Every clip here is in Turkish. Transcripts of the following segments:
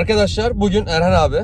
Arkadaşlar bugün Erhan abi,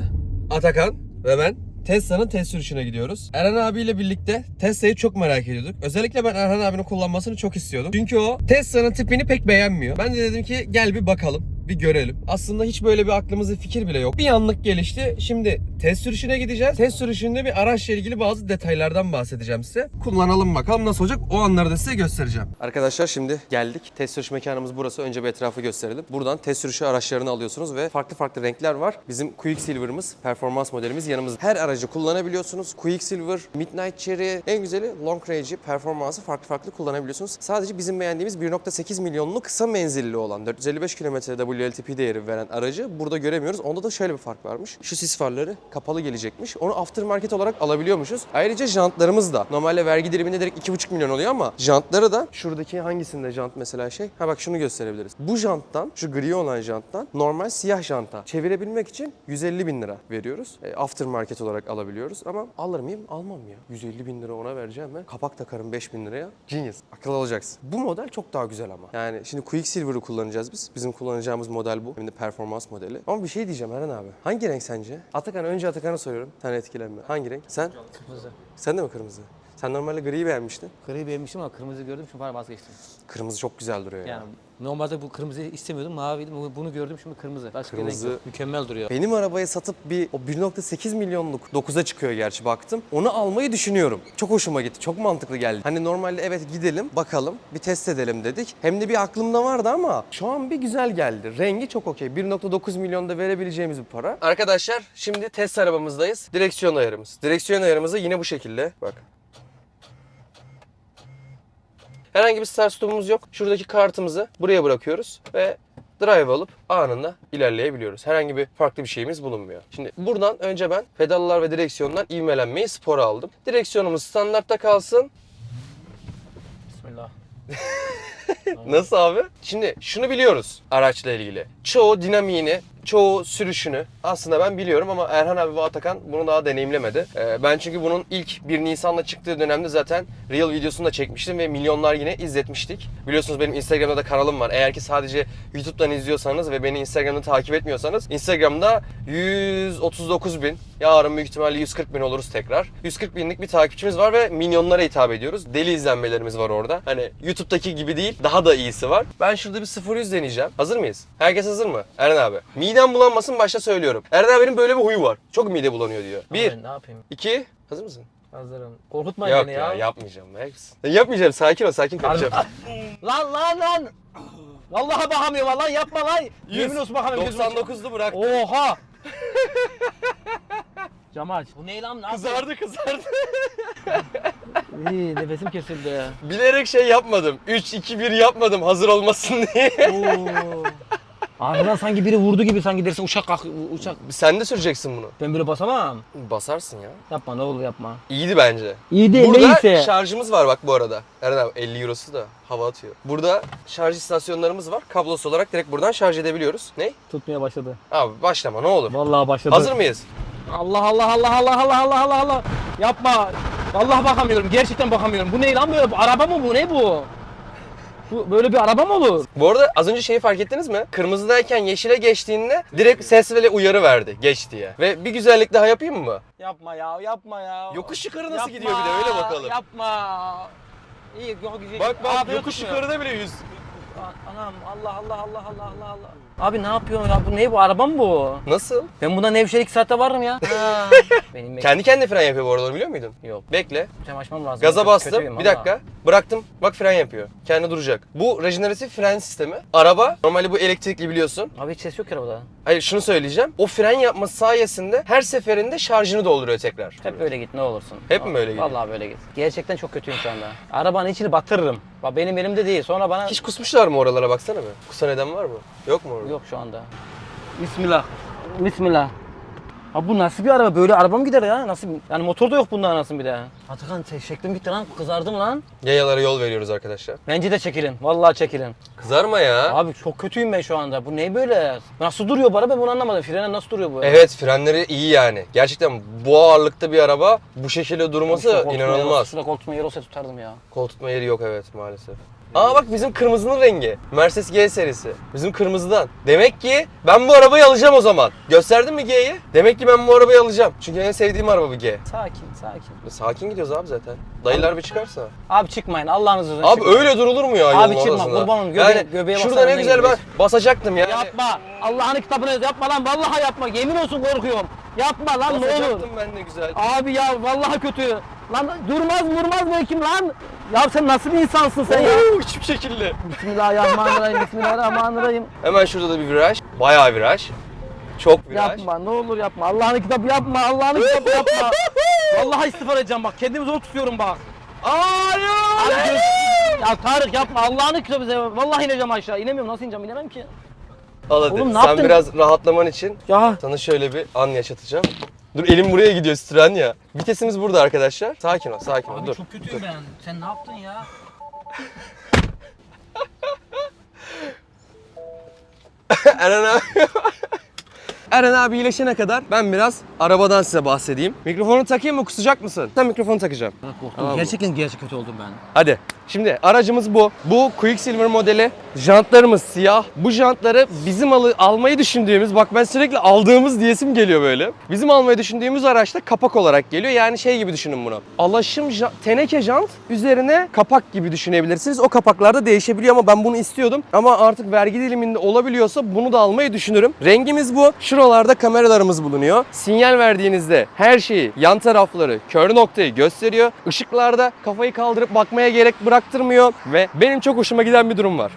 Atakan ve ben Tesla'nın test sürüşüne gidiyoruz. Erhan abiyle birlikte Tesla'yı çok merak ediyorduk. Özellikle ben Erhan abinin kullanmasını çok istiyordum. Çünkü o Tesla'nın tipini pek beğenmiyor. Ben de dedim ki gel bir bakalım. Bir görelim. Aslında hiç böyle bir aklımızda fikir bile yok. Bir anlık gelişti. Şimdi test sürüşüne gideceğiz. Test sürüşünde bir araçla ilgili bazı detaylardan bahsedeceğim size. Kullanalım bakalım nasıl olacak. O anları da size göstereceğim. Arkadaşlar şimdi geldik. Test sürüş mekanımız burası. Önce bir etrafı gösterelim. Buradan test sürüşü araçlarını alıyorsunuz ve farklı farklı renkler var. Bizim Quicksilver'ımız, performans modelimiz yanımızda. Her aracı kullanabiliyorsunuz. Quicksilver, Midnight Cherry, en güzeli Long Range'i, performansı farklı farklı kullanabiliyorsunuz. Sadece bizim beğendiğimiz 1.8 milyonlu kısa menzilli olan 455 kilometre WLTP değeri veren aracı burada göremiyoruz. Onda da şöyle bir fark varmış. Şu sis farları kapalı gelecekmiş. Onu aftermarket olarak alabiliyormuşuz. Ayrıca jantlarımız da normalde vergi diliminde direkt 2,5 milyon oluyor ama jantları da şuradaki hangisinde jant mesela şey? Ha bak şunu gösterebiliriz. Bu janttan, şu gri olan janttan normal siyah janta çevirebilmek için 150 bin lira veriyoruz. E, aftermarket olarak alabiliyoruz ama alır mıyım? Almam ya. 150 bin lira ona vereceğim ve kapak takarım 5 bin liraya. Genius. Akıl alacaksın. Bu model çok daha güzel ama. Yani şimdi Quicksilver'ı kullanacağız biz. Bizim kullanacağımız model bu. Hem de performans modeli. Ama bir şey diyeceğim Eren abi. Hangi renk sence? Atakan önce Atakan'a soruyorum. Sen etkilenme. Hangi renk? Sen? Kırmızı. Sen de mi kırmızı? Sen normalde griyi beğenmiştin. Gri beğenmiştim ama kırmızı gördüm şimdi vazgeçtim. Kırmızı çok güzel duruyor ya. Yani normalde bu kırmızıyı istemiyordum maviydi Bu- bunu gördüm şimdi kırmızı. Başka Kırmızı- renk yok. Mükemmel duruyor. Benim arabayı satıp bir o 1.8 milyonluk 9'a çıkıyor gerçi baktım. Onu almayı düşünüyorum. Çok hoşuma gitti. Çok mantıklı geldi. Hani normalde evet gidelim bakalım bir test edelim dedik. Hem de bir aklımda vardı ama şu an bir güzel geldi. Rengi çok okey. 1.9 milyonda verebileceğimiz bir para. Arkadaşlar şimdi test arabamızdayız. Direksiyon ayarımız. Direksiyon ayarımızı yine bu şekilde. Bak. Herhangi bir start stopumuz yok. Şuradaki kartımızı buraya bırakıyoruz ve drive alıp anında ilerleyebiliyoruz. Herhangi bir farklı bir şeyimiz bulunmuyor. Şimdi buradan önce ben pedallar ve direksiyondan ivmelenmeyi spora aldım. Direksiyonumuz standartta kalsın. Bismillah. Nasıl abi? Şimdi şunu biliyoruz araçla ilgili. Çoğu dinamiğini, çoğu sürüşünü aslında ben biliyorum ama Erhan abi ve Atakan bunu daha deneyimlemedi. Ee, ben çünkü bunun ilk 1 Nisan'da çıktığı dönemde zaten Real videosunu da çekmiştim ve milyonlar yine izletmiştik. Biliyorsunuz benim Instagram'da da kanalım var. Eğer ki sadece YouTube'dan izliyorsanız ve beni Instagram'da takip etmiyorsanız Instagram'da 139 bin, yarın büyük ihtimalle 140 bin oluruz tekrar. 140 binlik bir takipçimiz var ve milyonlara hitap ediyoruz. Deli izlenmelerimiz var orada. Hani YouTube'daki gibi değil, daha da iyisi var. Ben şurada bir 0-100 deneyeceğim. Hazır mıyız? Herkes hazır mı? Eren abi. Midem bulanmasın başta söylüyorum. Eren abinin böyle bir huyu var. Çok mide bulanıyor diyor. Bir, Abi, ne yapayım? iki, hazır mısın? Hazırım. Korkutma Yok beni ya, ya. yapmayacağım. Max. Ya yapmayacağım. Sakin ol, sakin konuşacağım. Lan lan lan. Vallahi bakamıyorum lan yapma lan. Yemin olsun bakamıyorum. gözüm açık. 99'lu bırak. Oha. Camı aç. Bu ne lan? Ne yapıyorsun? Kızardı kızardı. İyi nefesim kesildi ya. Bilerek şey yapmadım. 3, 2, 1 yapmadım hazır olmasın diye. Oo. Arkadan sanki biri vurdu gibi sanki dersin uçak kalk uçak. Sen de süreceksin bunu. Ben böyle basamam. Basarsın ya. Yapma ne olur yapma. İyiydi bence. İyi değil Burada neyse. şarjımız var bak bu arada. Eren abi 50 eurosu da hava atıyor. Burada şarj istasyonlarımız var. Kablosuz olarak direkt buradan şarj edebiliyoruz. Ne? Tutmaya başladı. Abi başlama ne olur. Vallahi başladı. Hazır mıyız? Allah Allah Allah Allah Allah Allah Allah Allah. Yapma. Vallahi bakamıyorum. Gerçekten bakamıyorum. Bu ne lan böyle? Bu araba mı bu? Ne bu? Bu böyle bir araba mı olur? Bu arada az önce şeyi fark ettiniz mi? Kırmızıdayken yeşile geçtiğinde direkt ses ve uyarı verdi geç diye. Ve bir güzellik daha yapayım mı? Yapma ya, yapma ya. Yokuş yukarı nasıl Yapma, gidiyor bir de öyle bakalım. Yapma. İyi, yok güzel. Bak bak Abi, yokuş yukarıda bile yüz. Anam Allah Allah Allah Allah Allah Allah. Abi ne yapıyorsun ya? Bu ne bu? Araba mı bu? Nasıl? Ben bundan Nevşehir'e 2 saatte varım ya. Ha. Benim Kendi kendine fren yapıyor bu arada onu biliyor muydun? Yok. Bekle. Cam açmam lazım. Gaza Çok bastım. kötüyüm bir valla. dakika. Bıraktım. Bak fren yapıyor. Kendi duracak. Bu rejeneratif fren sistemi. Araba normalde bu elektrikli biliyorsun. Abi hiç ses yok ki arabada. Hayır şunu söyleyeceğim. O fren yapması sayesinde her seferinde şarjını dolduruyor tekrar. Hep böyle git ne olursun. Hep mi böyle gideyim? Vallahi böyle git. Gerçekten çok kötüyüm şu anda. Arabanın içini batırırım. Bak benim elimde değil. Sonra bana... Hiç kusmuşlar mı oralara baksana bir. Kusan eden var mı? Yok mu orada? Yok şu anda. Bismillah. Bismillah. Abi bu nasıl bir araba? Böyle araba mı gider ya? Nasıl? Yani motor da yok bunda anasın bir de. Atakan te- şeklim bitti lan. Kızardım lan. Yayalara yol veriyoruz arkadaşlar. Bence de çekilin. Vallahi çekilin. Kızarma ya. Abi çok kötüyüm ben şu anda. Bu ne böyle? Nasıl duruyor bu araba? Ben bunu anlamadım. Frene nasıl duruyor bu? Evet frenleri iyi yani. Gerçekten bu ağırlıkta bir araba bu şekilde durması şurada koltuğuma yer olsa- inanılmaz. Şurada koltuğuma yer olsa tutardım ya. Kol tutma yeri yok evet maalesef. Aa bak bizim kırmızının rengi. Mercedes G serisi. Bizim kırmızıdan. Demek ki ben bu arabayı alacağım o zaman. Gösterdin mi G'yi? Demek ki ben bu arabayı alacağım. Çünkü en sevdiğim araba bu G. Sakin sakin. Sakin gidiyoruz abi zaten. Dayılar bir çıkarsa. Abi çıkmayın Allah'ınızı izniyle Abi çıkmayın. öyle durulur mu ya Abi yolun çıkma, ortasında? kurban olayım. Göbeğe- yani göbeğe şurada ne güzel ben basacaktım yani. Yapma. Allah'ın kitabını yapma lan. Vallahi yapma. Yemin olsun korkuyorum. Yapma lan ne olur. Basacaktım ben de güzel. Abi ya vallahi kötü. Lan durmaz vurmaz belki lan. Ya sen nasıl bir insansın sen ya? Oo, hiçbir şekilde. Bismillahirrahmanirrahim. Bismillahirrahmanirrahim. Hemen şurada da bir viraj. Bayağı viraj. Çok viraj. Yapma ne olur yapma. Allah'ın kitabı yapma. Allah'ın kitabı yapma. Vallahi istiğfar edeceğim bak. Kendimi zor tutuyorum bak. Abi göz- Ya Tarık yapma. Allah'ın kitabı. Vallahi ineceğim aşağı. İnemiyorum. Nasıl ineceğim? İnemem ki. Al hadi. Oğlum ne Sen yaptın? biraz rahatlaman için Ya sana şöyle bir an yaşatacağım. Dur elim buraya gidiyor Stren ya. Vitesimiz burada arkadaşlar. Sakin ol, sakin ol. Dur. çok kötüyüm ben. Sen ne yaptın ya? Eren abi. Eren abi iyileşene kadar ben biraz arabadan size bahsedeyim. Mikrofonu takayım mı kusacak mısın? Sen mikrofonu takacağım. Tamam mı? Gerçekten gerçek kötü oldum ben. Hadi. Şimdi aracımız bu. Bu Quicksilver modeli. Jantlarımız siyah. Bu jantları bizim alı, almayı düşündüğümüz, bak ben sürekli aldığımız diyesim geliyor böyle. Bizim almayı düşündüğümüz araçta kapak olarak geliyor. Yani şey gibi düşünün bunu. Alaşım ja- teneke jant üzerine kapak gibi düşünebilirsiniz. O kapaklarda değişebiliyor ama ben bunu istiyordum. Ama artık vergi diliminde olabiliyorsa bunu da almayı düşünürüm. Rengimiz bu. Şuralarda kameralarımız bulunuyor. Sinyal verdiğinizde her şeyi, yan tarafları, kör noktayı gösteriyor. Işıklarda kafayı kaldırıp bakmaya gerek bıraktırmıyor. Ve benim çok hoşuma giden bir durum var.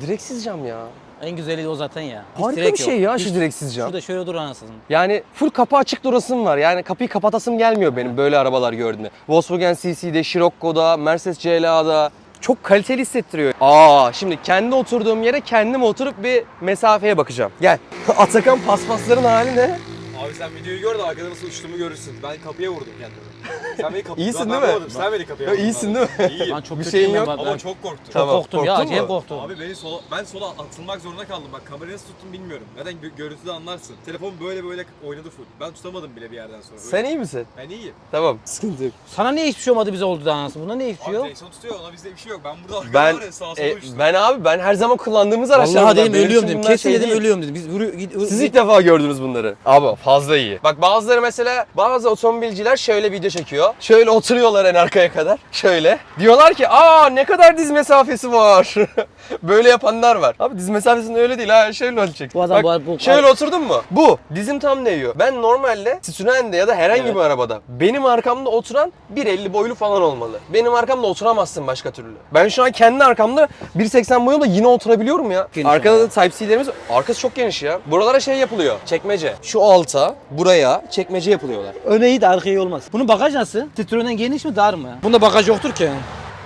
Direksiz cam ya. En güzeli o zaten ya. Hiç Harika direk bir şey yok. ya Hiç- şu direksiz cam. Şurada şöyle dur anasını. Yani full kapı açık durasım var. Yani kapıyı kapatasım gelmiyor benim böyle arabalar gördüğümde. Volkswagen CC'de, Scirocco'da, Mercedes CLA'da çok kaliteli hissettiriyor. Aa şimdi kendi oturduğum yere kendim oturup bir mesafeye bakacağım. Gel. Atakan paspasların hali ne? Abi sen videoyu gör de arkada nasıl uçtuğumu görürsün. Ben kapıya vurdum kendimi. Sen beni kapıya İyisin değil mi? Sen beni kapıya Ya vurdun. iyisin değil mi? İyiyim. Ben çok Bir kötüyüm şeyin ben. yok. ben- Ama çok korktum. Çok Tamam, korktum ya. korktun Acayip korktum. Abi beni sola, ben sola atılmak zorunda kaldım. Bak kamerayı nasıl tuttum bilmiyorum. Zaten gö- görüntüde anlarsın. Telefon böyle böyle oynadı full. Ben tutamadım bile bir yerden sonra. Sen iyi misin? Ben iyiyim. Tamam. Sıkıntı yok. Sana niye hiçbir şey olmadı bize oldu da anasını? Buna niye hiçbir şey Abi yok? direksiyon tutuyor ona bizde bir şey yok. Ben burada arkada Ben var ya sağa sola e, uçtum. ben abi ben her zaman kullandığımız araçlar. Vallahi dedim Benim ölüyorum dedim. bunlar Kesin şey dedim değil. ölüyorum dedim. Biz vuruyor. Siz ilk defa gördünüz bunları. Abi fazla iyi. Bak bazıları mesela bazı otomobilciler şöyle video çekiyor. Şöyle oturuyorlar en arkaya kadar. Şöyle. Diyorlar ki aa ne kadar diz mesafesi var. Böyle yapanlar var. Abi diz mesafesinde öyle değil ha. Şöyle olacak. Bu adam Bak, bu- bu- şöyle oturdun mu? Bu. Dizim tam değiyor. Ben normalde Citroen'de ya da herhangi Evet. bir arabada benim arkamda oturan 1.50 boylu falan olmalı. Benim arkamda oturamazsın başka türlü. Ben şu an kendi arkamda 1.80 boyumda yine oturabiliyorum ya. Geniş Arkada da Type-C'lerimiz arkası çok geniş ya. Buralara şey yapılıyor. Çekmece. Şu alta, buraya çekmece yapılıyorlar. Öne iyi de arkaya iyi olmaz. Bunun bagaj nasıl? Citroen'den geniş mi dar mı? Bunda bagaj yoktur ki.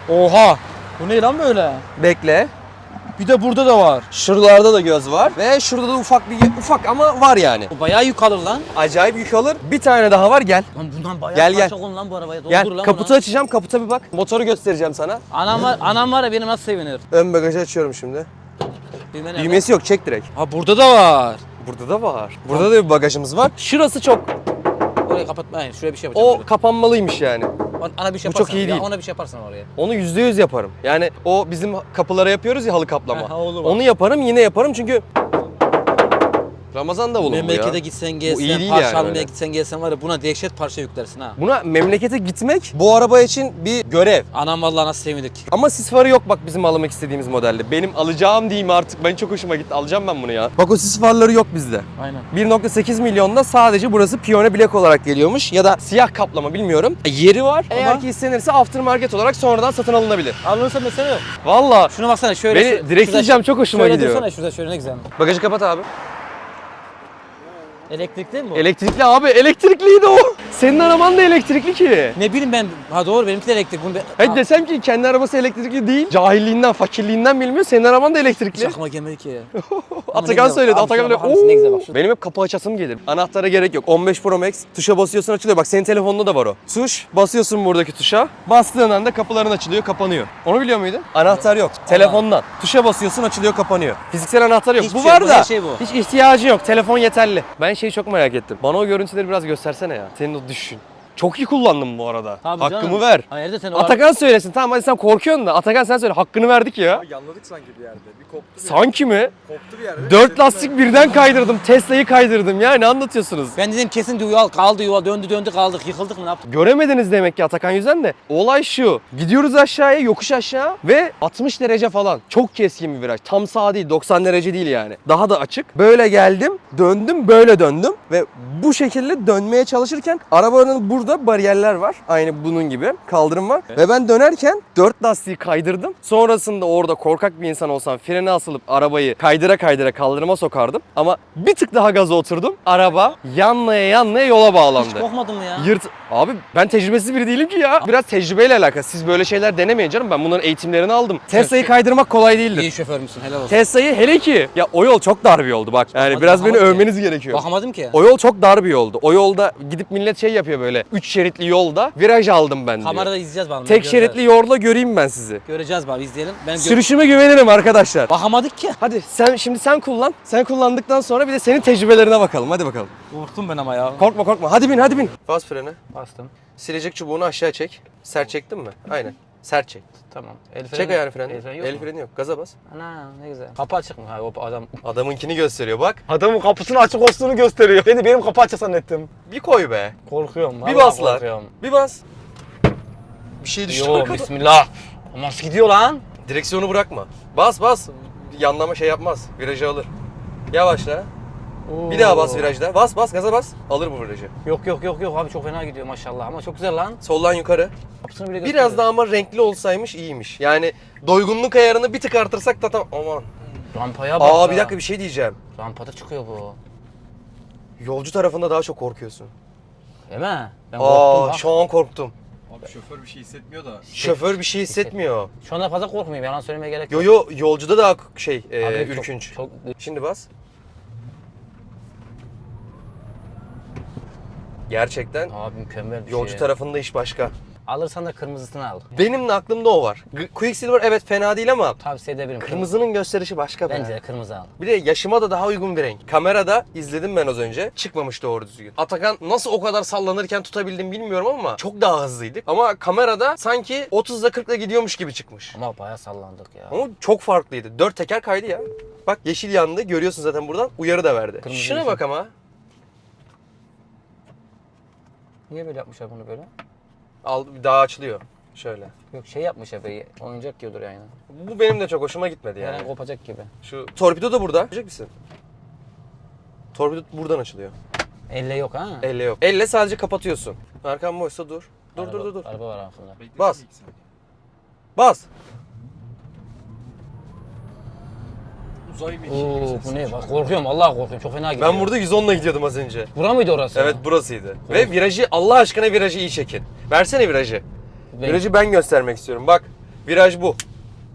Oha. Bu ne lan böyle? Bekle. Bir de burada da var. Şuralarda da göz var ve şurada da ufak bir ufak ama var yani. Bu bayağı yük alır lan. Acayip yük alır. Bir tane daha var gel. Lan bundan bayağı Gel, gel. koyun lan bu arabaya. Doldur Gel lan kaputu buna. açacağım. Kaputa bir bak. Motoru göstereceğim sana. Anam var, anam var ya beni nasıl sevinir. Ön bagajı açıyorum şimdi. Düğme? Düğmesi yok çek direkt. Ha burada da var. Burada da var. Burada da bir bagajımız var. Şurası çok. Orayı kapatmayın. Şuraya bir şey yapacağım. O böyle. kapanmalıymış yani. Ana bir şey bu yaparsan. çok iyi ya değil. Ona bir şey yaparsan oraya. Onu yüzde yüz yaparım. Yani o bizim kapılara yapıyoruz ya halı kaplama. Ha, olur. Onu yaparım yine yaparım çünkü Ramazan davulu bu Memlekete ya. gitsen iyi gelsen, değil parça yani almaya öyle. gitsen gelsen var ya buna dehşet parça yüklersin ha. Buna memlekete gitmek bu araba için bir görev. Anam vallahi nasıl sevindik. Ama sis farı yok bak bizim almak istediğimiz modelde. Benim alacağım diyeyim artık. Ben çok hoşuma gitti. Alacağım ben bunu ya. Bak o sis farları yok bizde. Aynen. 1.8 milyonda sadece burası Piyone Black olarak geliyormuş ya da siyah kaplama bilmiyorum. Yeri var. Eğer Ama- ki istenirse aftermarket olarak sonradan satın alınabilir. Alınırsa mesele yok. Valla Şuna baksana şöyle. Beni şu- şurada- cam çok hoşuma şöyle gidiyor. dursana şurada şöyle ne güzel. bagajı kapat abi. Elektrikli mi bu? Elektrikli abi elektrikliydi o. Senin araban da elektrikli ki. ne bileyim ben. Ha doğru benimki de elektrik. Bunu be... Hadi desem ki kendi arabası elektrikli değil. Cahilliğinden, fakirliğinden bilmiyor. Senin araban da elektrikli. Aklıma gelmedi ki. Atakan söyledi. Abi Atakan böyle? Ne güzel bak şu- Benim hep kapı açasım gelir. Anahtara gerek yok. 15 Pro Max tuşa basıyorsun açılıyor. Bak senin telefonunda da var o. Tuş basıyorsun buradaki tuşa. Bastığın anda kapıların açılıyor, kapanıyor. Onu biliyor muydun? Anahtar yok. Telefondan. Tuşa basıyorsun açılıyor, kapanıyor. Fiziksel anahtar yok. Hiçbir bu şey var yok, da şey bu. hiç ihtiyacı yok. Telefon yeterli. Ben şeyi çok merak ettim. Bana o görüntüleri biraz göstersene ya. Senin o düşün. Çok iyi kullandım bu arada. Tabii Hakkımı canım. ver. Hayır da sen o Atakan söylesin. Tamam hadi sen korkuyorsun da. Atakan sen söyle. Hakkını verdik ya. Ama yanladık sanki bir yerde. Bir koptu bir Sanki mi? Koptu bir yerde. Dört lastik birden kaydırdım. Tesla'yı kaydırdım ya. Ne anlatıyorsunuz? Ben dedim kesin yuval kaldı yuval döndü döndü kaldık yıkıldık mı ne yaptık? Göremediniz demek ki Atakan Yüzen de. Olay şu. Gidiyoruz aşağıya, yokuş aşağı ve 60 derece falan. Çok keskin bir viraj. Tam sağ değil, 90 derece değil yani. Daha da açık. Böyle geldim, döndüm, böyle döndüm ve bu şekilde dönmeye çalışırken arabanın burada bariyerler var. Aynı bunun gibi kaldırım var. Ve ben dönerken 4 lastiği kaydırdım. Sonrasında orada korkak bir insan olsam frene asılıp arabayı kaydıra kaydıra kaldırıma sokardım. Ama bir tık daha gaza oturdum. Araba yanlaya yanlaya yola bağlandı. Hiç korkmadın mı ya? Yırt... Abi ben tecrübesiz biri değilim ki ya. Biraz tecrübeyle alakalı. Siz böyle şeyler denemeyin canım. Ben bunların eğitimlerini aldım. Tesla'yı kaydırmak kolay değildir. İyi şoför müsün helal olsun. Tesla'yı hele ki ya o yol çok dar bir yoldu bak. Yani Bakamadım, biraz beni bakamadım övmeniz gerekiyor. Bakamadım ki. O yol çok dar bir yoldu. O yolda gidip millet şey yapıyor böyle. Üç şeritli yolda viraj aldım ben diyor. Kamerada izleyeceğiz bakalım. Tek göreceğiz. şeritli yolda göreyim ben sizi. Göreceğiz bari izleyelim. Ben gör- Sürüşüme güvenirim arkadaşlar. Bakamadık ki. Hadi sen şimdi sen kullan. Sen kullandıktan sonra bir de senin tecrübelerine bakalım. Hadi bakalım. Korktum ben ama ya. Korkma korkma. Hadi bin hadi bin. Bas frene. Bastım. Silecek çubuğunu aşağı çek. Sert çektin mi? Aynen. Sert çek. Tamam. El freni. Çek ayağını freni. El freni yok El mu? freni yok. Gaza bas. Ana ne güzel. Kapı açık mı? Ha, o adam. Adamınkini gösteriyor bak. Adamın kapısının açık olduğunu gösteriyor. Beni benim kapı açık zannettim. Bir koy be. Korkuyorum. Bir vallahi baslar. korkuyorum. Bir bas. Bir şey düştü Yo arkadan. bismillah. O Nasıl gidiyor lan? Direksiyonu bırakma. Bas bas. Yanlama şey yapmaz. Virajı alır. Yavaşla. Bir daha bas virajda. Bas bas gaza bas. Alır bu virajı. Yok yok yok yok abi çok fena gidiyor maşallah ama çok güzel lan. Soldan yukarı. Kapısını bile Biraz daha ama renkli olsaymış iyiymiş. Yani doygunluk ayarını bir tık artırsak da tamam. Aman. Rampaya bak Aa ya. bir dakika bir şey diyeceğim. Rampada çıkıyor bu. Yolcu tarafında daha çok korkuyorsun. Değil mi? Ben korktum Aa bak. şu an korktum. Abi şoför bir şey hissetmiyor da. Şoför bir şey hissetmiyor. Şu anda fazla korkmayayım yalan söylemeye gerek Yo yok. yo yolcuda daha şey e, Abi çok- ürkünç. Çok, Şimdi bas. Gerçekten Abi mükemmel bir yolcu şey. tarafında iş başka. Alırsan da kırmızısını al. Benim de aklımda o var. G- Quicksilver evet fena değil ama Tavsiye edebilirim. kırmızının gösterişi başka be. Bence de kırmızı al. Bir de yaşıma da daha uygun bir renk. Kamerada izledim ben az önce. Çıkmamış doğru düzgün. Atakan nasıl o kadar sallanırken tutabildim bilmiyorum ama çok daha hızlıydık. Ama kamerada sanki 30'da 40'la gidiyormuş gibi çıkmış. Ama bayağı sallandık ya. Ama çok farklıydı. Dört teker kaydı ya. Bak yeşil yandı. Görüyorsun zaten buradan. Uyarı da verdi. Kırmızı Şuna yeşil. bak ama. Niye böyle yapmışlar bunu böyle? Al, daha açılıyor. Şöyle. Yok şey yapmışlar böyle oyuncak gibidir yani. Bu benim de çok hoşuma gitmedi an yani. kopacak gibi. Şu torpido da burada. Görecek misin? Torpido buradan açılıyor. Elle yok ha. Elle yok. Elle sadece kapatıyorsun. Arkan boşsa dur. Dur Araba- dur dur dur. Araba var. Bekle Bas. Bas. Uzay Oo bu ne? Bak korkuyorum Allah korkuyorum çok fena gidiyor. Ben burada 110'la gidiyordum az önce. Bura mıydı orası? Evet burasıydı. Ve virajı Allah aşkına virajı iyi çekin. Versene virajı. Ben- Virajı ben göstermek istiyorum. Bak. Viraj bu.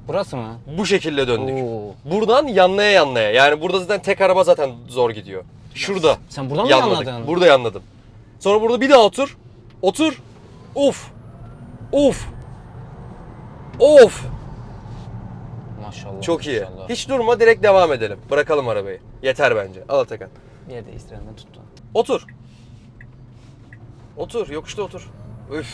Burası mı? Bu şekilde döndük. Oo. Buradan yanlaya yanlaya. Yani burada zaten tek araba zaten zor gidiyor. Şurada. Sen buradan mı yanladık. yanladın? Burada yanladım. Sonra burada bir daha otur. Otur. Of. Of. Of. Maşallah. Çok iyi. maşallah. Hiç durma direkt devam edelim. Bırakalım arabayı. Yeter bence. Al Atakan. Yer değiştirenden tuttu. Otur. Otur. Yokuşta otur. Üf.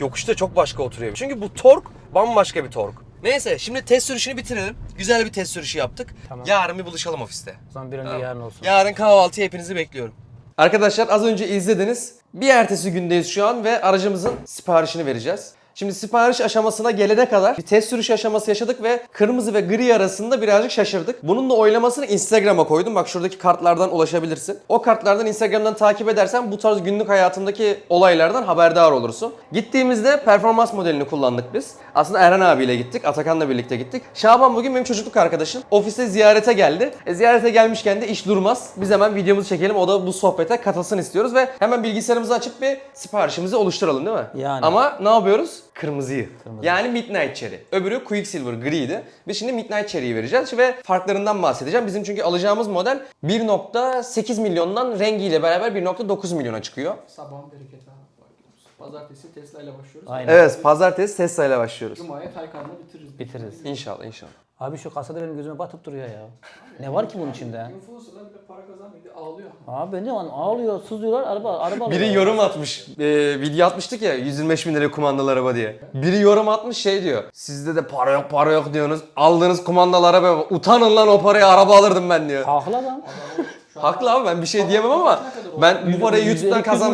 Yokuşta çok başka oturuyor. Çünkü bu tork bambaşka bir tork. Neyse şimdi test sürüşünü bitirelim. Güzel bir test sürüşü yaptık. Tamam. Yarın bir buluşalım ofiste. O zaman bir önce yarın olsun. Yarın kahvaltıya hepinizi bekliyorum. Arkadaşlar az önce izlediniz. Bir ertesi gündeyiz şu an ve aracımızın siparişini vereceğiz. Şimdi sipariş aşamasına gelene kadar bir test sürüş aşaması yaşadık ve kırmızı ve gri arasında birazcık şaşırdık. Bunun da oylamasını Instagram'a koydum. Bak şuradaki kartlardan ulaşabilirsin. O kartlardan Instagram'dan takip edersen bu tarz günlük hayatındaki olaylardan haberdar olursun. Gittiğimizde performans modelini kullandık biz. Aslında Eren abiyle gittik. Atakan'la birlikte gittik. Şaban bugün benim çocukluk arkadaşım. Ofise ziyarete geldi. E, ziyarete gelmişken de iş durmaz. Biz hemen videomuzu çekelim. O da bu sohbete katılsın istiyoruz ve hemen bilgisayarımızı açıp bir siparişimizi oluşturalım değil mi? Yani. Ama ne yapıyoruz? Kırmızıyı. Yani Midnight Cherry. Öbürü Quicksilver griydi. Biz şimdi Midnight Cherry'yi vereceğiz ve farklarından bahsedeceğim. Bizim çünkü alacağımız model 1.8 milyondan rengiyle beraber 1.9 milyona çıkıyor. Sabahın bereketi abi. Pazartesi Tesla ile başlıyoruz. Aynen. Evet, pazartesi Tesla ile başlıyoruz. Cuma'ya Taycan'la bitiririz. Bitiririz. İnşallah, inşallah. Abi şu kasada benim gözüme batıp duruyor ya. Ne var ki bunun içinde? Influencer'lar bile para kazanmıyor diye ağlıyor. Abi ne lan ağlıyor, sızlıyorlar, araba araba Biri alıyorlar. yorum atmış. Ee, video atmıştık ya 125 bin liraya kumandalı araba diye. Biri yorum atmış şey diyor. Sizde de para yok para yok diyorsunuz. Aldığınız kumandalı araba utanın lan o paraya araba alırdım ben diyor. Haklı adam. Haklı abi ben bir şey diyemem ama ben bu parayı YouTube'dan kazan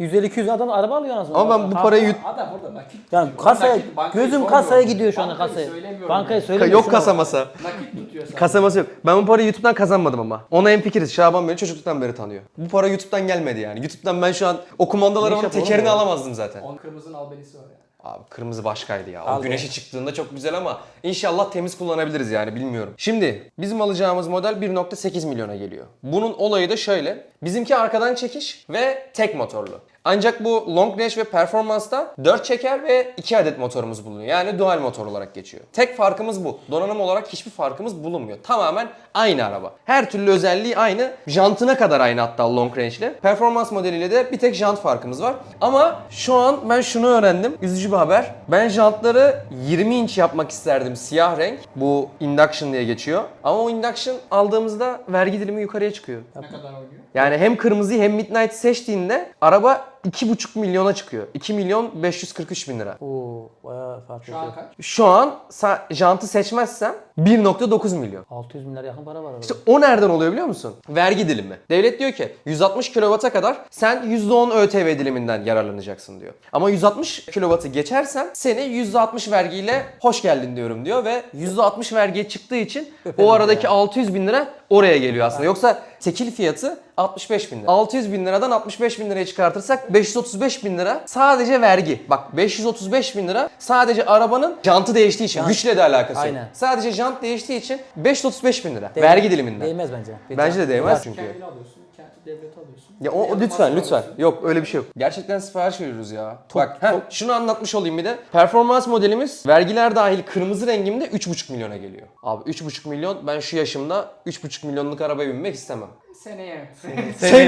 150-200 adam araba alıyor anasını. Ama ben bu parayı YouTube Adam orada nakit Yani tutuyor. kasaya, Nakit, bankayı gözüm kasaya gidiyor şu anda Bankayı kasaya. söylemiyorum Bankayı yok kasa masa. Nakit tutuyor sadece. Kasaması yok. Ben bu parayı YouTube'dan kazanmadım ama. Ona en fikiriz. Şaban beni çocukluktan beri tanıyor. Bu para YouTube'dan gelmedi yani. YouTube'dan ben şu an o Ne iş yapalım tekerini ya? alamazdım zaten. Onun kırmızının albenisi var yani. Abi kırmızı başkaydı ya. O Al güneşi be. çıktığında çok güzel ama inşallah temiz kullanabiliriz yani bilmiyorum. Şimdi bizim alacağımız model 1.8 milyona geliyor. Bunun olayı da şöyle. Bizimki arkadan çekiş ve tek motorlu. Ancak bu long range ve performansta 4 çeker ve 2 adet motorumuz bulunuyor. Yani dual motor olarak geçiyor. Tek farkımız bu. Donanım olarak hiçbir farkımız bulunmuyor. Tamamen aynı araba. Her türlü özelliği aynı. Jantına kadar aynı hatta long range ile. Performans modeliyle de bir tek jant farkımız var. Ama şu an ben şunu öğrendim. Üzücü bir haber. Ben jantları 20 inç yapmak isterdim siyah renk. Bu induction diye geçiyor. Ama o induction aldığımızda vergi dilimi yukarıya çıkıyor. Ne kadar oynuyor? Yani hem kırmızıyı hem midnight seçtiğinde araba 2,5 milyona çıkıyor. 2 milyon 543 bin lira. Oo, bayağı fark Şu ediyor. an kaç? Şu an sa- jantı seçmezsem 1.9 milyon. 600 milyar yakın para var arada. İşte o nereden oluyor biliyor musun? Vergi dilimi. Devlet diyor ki 160 kW'a kadar sen %10 ÖTV diliminden yararlanacaksın diyor. Ama 160 kW'ı geçersen seni %60 vergiyle hoş geldin diyorum diyor ve %60 vergiye çıktığı için o aradaki ya. 600 bin lira oraya geliyor aslında. Yoksa tekil fiyatı 65 bin lira. 600 bin liradan 65 bin liraya çıkartırsak 535 bin lira sadece vergi. Bak 535 bin lira sadece arabanın jantı değiştiği için. Jant. Güçle de alakası yok. Aynen. Sadece jant değiştiği için 535 bin lira. Değmez- vergi diliminden. Değmez bence. Bence de değmez çünkü. Kendini alıyorsun, devleti alıyorsun. Ya o, lütfen lütfen. alıyorsun. Yok öyle bir şey yok. Gerçekten sipariş veriyoruz ya. Bak heh, şunu anlatmış olayım bir de. Performans modelimiz vergiler dahil kırmızı rengimde 3,5 milyona geliyor. Abi 3,5 milyon ben şu yaşımda 3,5 milyonluk arabaya binmek istemem. Seneye. Seneye, Bu seneye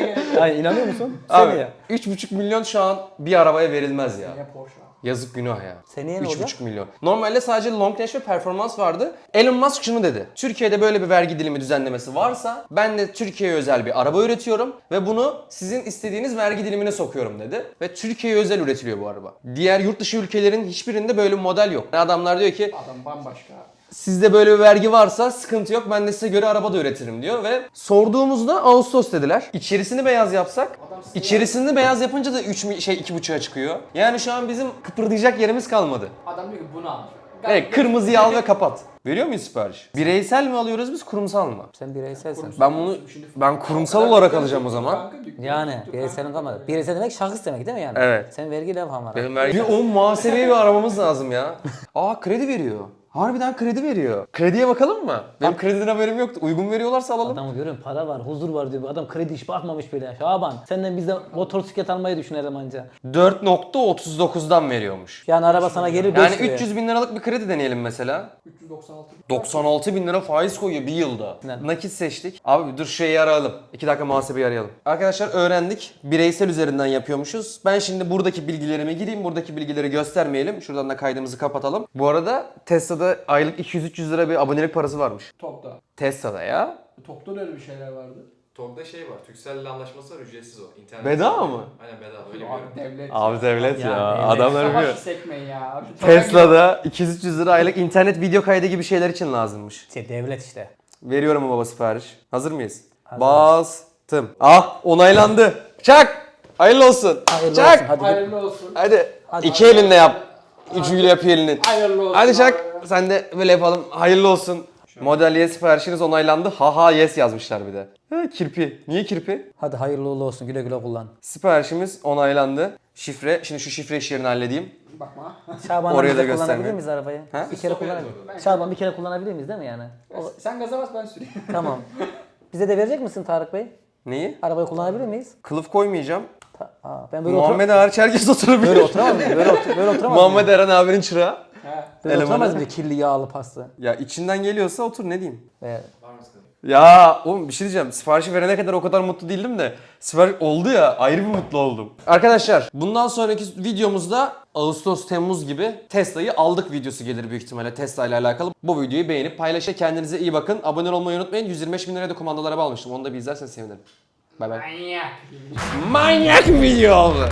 gerek yok. Ay inanıyor musun? Abi Seneye. 3,5 milyon şu an bir arabaya verilmez ya. Seneye Porsche. Yazık günah ya. Seneye ne olacak? 3,5 milyon. Normalde sadece long range ve performans vardı. Elon Musk şunu dedi. Türkiye'de böyle bir vergi dilimi düzenlemesi varsa ben de Türkiye'ye özel bir araba üretiyorum ve bunu sizin istediğiniz vergi dilimine sokuyorum dedi. Ve Türkiye'ye özel üretiliyor bu araba. Diğer yurt dışı ülkelerin hiçbirinde böyle bir model yok. Adamlar diyor ki Adam bambaşka. Sizde böyle bir vergi varsa sıkıntı yok ben de size göre araba da üretirim diyor ve sorduğumuzda Ağustos dediler. İçerisini beyaz yapsak içerisini beyaz yapınca da 3 mi- şey 2,5'a çıkıyor. Yani şu an bizim kıpırdayacak yerimiz kalmadı. Adam diyor ki bunu al. Evet kırmızıyı al ve kapat. Veriyor muyuz sipariş? Bireysel mi alıyoruz biz kurumsal mı? Sen bireyselsin. Ben bunu ben kurumsal olarak alacağım o zaman. Yani bireyselin kalmadı. Bireysel demek şahıs demek değil mi yani? Evet. Sen vergi levhan var. Benim vergi... Bir o muhasebeye bir aramamız lazım ya. Aa kredi veriyor. Harbiden kredi veriyor. Krediye bakalım mı? Benim krediden haberim yoktu. Uygun veriyorlarsa alalım. Adamı görüyorum para var, huzur var diyor. Adam kredi hiç bakmamış bile. Şaban senden bizde motosiklet almayı düşünerim anca. 4.39'dan veriyormuş. Yani araba sana gelir 5 Yani liraya. 300 bin liralık bir kredi deneyelim mesela. 396. 96 bin lira faiz koyuyor bir yılda. Ne? Nakit seçtik. Abi dur şeyi arayalım. 2 dakika muhasebeyi arayalım. Arkadaşlar öğrendik. Bireysel üzerinden yapıyormuşuz. Ben şimdi buradaki bilgilerime gireyim. Buradaki bilgileri göstermeyelim. Şuradan da kaydımızı kapatalım. Bu arada Tesla'da aylık 200-300 lira bir abonelik parası varmış. Topta. Tesla'da ya. Topta da öyle bir şeyler vardı. TOG'da şey var, Turkcell'le anlaşması var, ücretsiz o. İnternet Bedava mı? Aynen bedava, öyle Abi devlet. Abi devlet Ya. Adamlar biliyor. Savaş sekmeyin ya. Abi, Tesla'da 200-300 lira aylık internet video kaydı gibi şeyler için lazımmış. Şey devlet işte. Veriyorum baba sipariş? Hazır mıyız? Bastım. Ah onaylandı. Çak. Hayırlı olsun. Hayırlı Çak. olsun. Hadi git. Hayırlı olsun. Hadi. Hadi. İki elinle yap. Üçüyle yap elinin. Hayırlı olsun. Hadi abi. Sen de böyle yapalım. Hayırlı olsun. Model Y siparişiniz onaylandı. Haha yes yazmışlar bir de. Ha, kirpi. Niye kirpi? Hadi hayırlı uğurlu olsun. Güle güle kullan. Siparişimiz onaylandı. Şifre. Şimdi şu şifre işlerini halledeyim. Bakma. Şaban'la Oraya biz da de kullanabilir göstermiyor. miyiz arabayı? Ha? Bir kere kullanabilir Şaban bir kere kullanabilir miyiz değil mi yani? O- Sen gaza bas ben süreyim. tamam. Bize de verecek misin Tarık Bey? Neyi? Arabayı kullanabilir miyiz? Kılıf koymayacağım. Ta- Aa, ben böyle, otur Muhammed hariç herkes oturabilir. böyle oturamaz mıyım? Böyle, otur böyle oturamaz Muhammed mıyım? Eren abinin çırağı. He. Böyle elemanı. oturamaz mıyım? Kirli yağlı paslı. Ya içinden geliyorsa otur ne diyeyim. Ve Ya oğlum bir şey diyeceğim. Siparişi verene kadar o kadar mutlu değildim de sipariş oldu ya ayrı bir mutlu oldum. Arkadaşlar bundan sonraki videomuzda Ağustos Temmuz gibi Tesla'yı aldık videosu gelir büyük ihtimalle Tesla ile alakalı. Bu videoyu beğenip paylaşın. Kendinize iyi bakın. Abone olmayı unutmayın. 125 bin liraya da kumandalı araba almıştım. Onu da bir izlerseniz sevinirim. Bay bay. Manyak. Manyak.